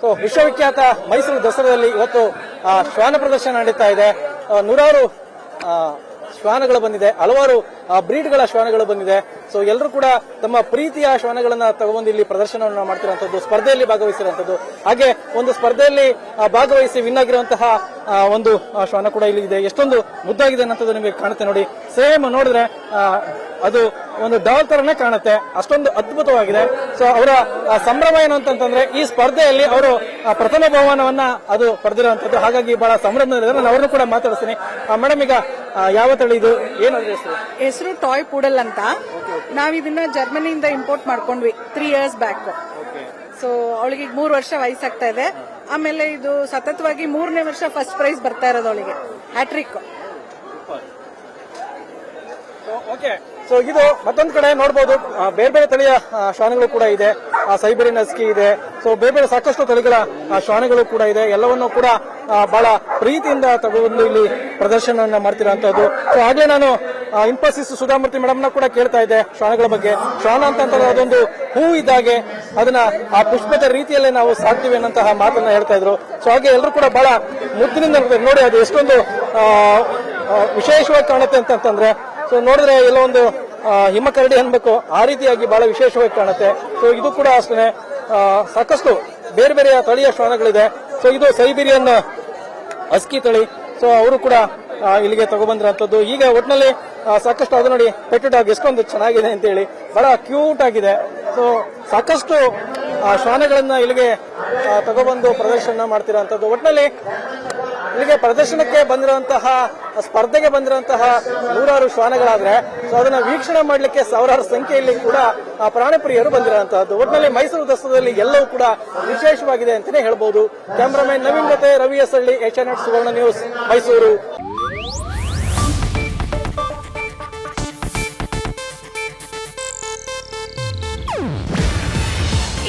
So ವಿಶ್ವವಿಖ್ಯಾತ ಮೈಸೂರು ದಸರಾದಲ್ಲಿ ಇವತ್ತು ಶ್ವಾನ ಪ್ರದರ್ಶನ ನಡೀತಾ ಇದೆ. ನೂರಾರು ಶ್ವಾನಗಳು ಬಂದಿದೆ. ಹಲವಾರು ಬ್ರೀಡ್ಗಳ ಶ್ವಾನಗಳು ಬಂದಿದೆ. ಸೊ ಎಲ್ಲರೂ ಕೂಡ ತಮ್ಮ ಪ್ರೀತಿಯ ಶ್ವಾನಗಳನ್ನ ತಗೊಂಡು ಇಲ್ಲಿ ಪ್ರದರ್ಶನವನ್ನ ಮಾಡ್ತಿರುವಂತದ್ದು, ಸ್ಪರ್ಧೆಯಲ್ಲಿ ಭಾಗವಹಿಸಿರುವಂತದ್ದು. ಹಾಗೆ ಒಂದು ಸ್ಪರ್ಧೆಯಲ್ಲಿ ಭಾಗವಹಿಸಿ ವಿನ್ ಆಗಿರುವಂತಹ ಒಂದು ಶ್ವಾನ ಕೂಡ ಇಲ್ಲಿ ಇದೆ. ಎಷ್ಟೊಂದು ಮುದ್ದಾಗಿದೆ ಅನ್ನೋದು ನಿಮಗೆ ಕಾಣುತ್ತೆ ನೋಡಿ. ಸೇಮ್ ನೋಡಿದ್ರೆ ಅದು ಒಂದು ಡಾಲ್ ತರನೇ ಕಾಣುತ್ತೆ. ಅಷ್ಟೊಂದು ಅದ್ಭುತವಾಗಿದೆ. ಸೊ ಅವರ ಸಂಭ್ರಮ ಏನು ಅಂತಂದ್ರೆ ಈ ಸ್ಪರ್ಧೆಯಲ್ಲಿ ಅವರು ಪ್ರಥಮ ಬಹುಮಾನವನ್ನ ಅದು ಪಡೆದಿರುವಂತದ್ದು. ಹಾಗಾಗಿ ಬಹಳ ಸಂಭ್ರಮದಲ್ಲಿದ್ದಾರೆ ನಾನು ಅವರನ್ನು ಕೂಡ ಮಾತಾಡಿಸ್ತೀನಿ ಮೇಡಮ್ ಈಗ ಯಾವ ತಳಿ ಇದು? ಏನು ಹೆಸರು? ಹೆಸರು ಟಾಯ್ ಪೂಡಲ್ ಅಂತ. ನಾವ್ ಇದನ್ನ ಜರ್ಮನಿಯಿಂದ ಇಂಪೋರ್ಟ್ ಮಾಡ್ಕೊಂಡ್ವಿ ತ್ರೀ ಇಯರ್ಸ್ ಬ್ಯಾಕ್ ಸೊ ಅವಳಿಗೆ ಈಗ ಮೂರು ವರ್ಷ ವಯಸ್ಸಾಗ್ತಾ ಇದೆ. ಆಮೇಲೆ ಇದು ಸತತವಾಗಿ ಮೂರನೇ ವರ್ಷ ಫಸ್ಟ್ ಪ್ರೈಸ್ ಬರ್ತಾ ಇರೋದು ಅವಳಿಗೆ ಹ್ಯಾಟ್ರಿಕ್ ಓಕೆ. ಸೊ ಇದು ಮತ್ತೊಂದು ಕಡೆ ನೋಡಬಹುದು ಬೇರೆ ಬೇರೆ ತಳಿಯ ಶ್ವಾನಗಳು ಕೂಡ ಇದೆ. ಆ, ಸೈಬೀರಿಯನ್ ಹಸ್ಕಿ ಇದೆ. ಸೊ ಬೇರೆ ಬೇರೆ ಸಾಕಷ್ಟು ತಳಿಗಳ ಆ, ಶ್ವಾನಗಳು ಕೂಡ ಇದೆ. ಎಲ್ಲವನ್ನೂ ಕೂಡ ಬಹಳ ಪ್ರೀತಿಯಿಂದ ತಗೊಂಡು ಇಲ್ಲಿ ಪ್ರದರ್ಶನವನ್ನ ಮಾಡ್ತಿರೋಂಥದ್ದು. ಸೊ ಹಾಗೆ ನಾನು ಇನ್ಫೋಸಿಸ್ ಸುಧಾಮೂರ್ತಿ ಮೇಡಮ್ನ ಕೂಡ ಕೇಳ್ತಾ ಇದ್ದೆ ಶ್ವಾನಗಳ ಬಗ್ಗೆ. ಶ್ವಾನ ಅಂತಂದ್ರೆ ಅದೊಂದು ಹೂ ಇದ್ದಾಗೆ ಅದನ್ನ ಆ ಪುಷ್ಪದ ರೀತಿಯಲ್ಲೇ ನಾವು ಸಾಕ್ತಿವಿ ಅನ್ನೋಂತಹ ಮಾತನ್ನ ಹೇಳ್ತಾ ಇದ್ರು. ಸೊ ಹಾಗೆ ಎಲ್ಲರೂ ಕೂಡ ಬಹಳ ಮುದ್ದಿನಿಂದ ನೋಡಿ, ಅದು ಎಷ್ಟೊಂದು ವಿಶೇಷವಾಗಿ ಕಾಣುತ್ತೆ ಅಂತಂತಂದ್ರೆ ಸೊ ನೋಡಿದ್ರೆ ಎಲ್ಲೋ ಒಂದು ಹಿಮ ಕರಡಿ ಅನ್ಬೇಕು. ಆ ರೀತಿಯಾಗಿ ಬಹಳ ವಿಶೇಷವಾಗಿ ಕಾಣುತ್ತೆ. ಸೊ ಇದು ಕೂಡ ಅಷ್ಟೇ ಸಾಕಷ್ಟು ಬೇರೆ ಬೇರೆ ತಳಿಯ ಶ್ವಾನಗಳಿದೆ ಸೊ ಇದು ಸೈಬೀರಿಯನ್ ಅಸ್ಕಿ ತಳಿ. ಸೊ ಅವರು ಕೂಡ ಇಲ್ಲಿಗೆ ತಗೊಬಂದಿರೋಂಥದ್ದು ಈಗ ಒಟ್ಟಿನಲ್ಲಿ ಸಾಕಷ್ಟು ಅದು ನೋಡಿ ಪೆಟ್ ಡಾಗ್ ಎಷ್ಟೊಂದು ಚೆನ್ನಾಗಿದೆ ಅಂತ ಹೇಳಿ ಬಹಳ ಕ್ಯೂಟ್ ಆಗಿದೆ. ಸೊ ಸಾಕಷ್ಟು ಶ್ವಾನಗಳನ್ನ ಇಲ್ಲಿಗೆ ತಗೊಬಂದು ಪ್ರದರ್ಶನ ಮಾಡ್ತಿರೋಂಥದ್ದು ಒಟ್ಟಿನಲ್ಲಿ ಇಲ್ಲಿಗೆ ಪ್ರದರ್ಶನಕ್ಕೆ ಬಂದಿರುವಂತಹ, ಸ್ಪರ್ಧೆಗೆ ಬಂದಿರುವಂತಹ ನೂರಾರು ಶ್ವಾನಗಳಾದ್ರೆ, ಸೊ ಅದನ್ನ ವೀಕ್ಷಣೆ ಮಾಡಲಿಕ್ಕೆ ಸಾವಿರಾರು ಸಂಖ್ಯೆಯಲ್ಲಿ ಕೂಡ ಪ್ರಾಣಪ್ರಿಯರು ಬಂದಿರುವಂತಹದ್ದು. ಒಟ್ಟಿನಲ್ಲಿ ಮೈಸೂರು ದಸರಾದಲ್ಲಿ ಎಲ್ಲವೂ ಕೂಡ ವಿಶೇಷವಾಗಿದೆ ಅಂತಾನೆ ಹೇಳ್ಬಹುದು ಕ್ಯಾಮರಾಮನ್ ನವೀನ್ ಜೊತೆ Ravi S Halli Asianet Suvarna news Mysuru.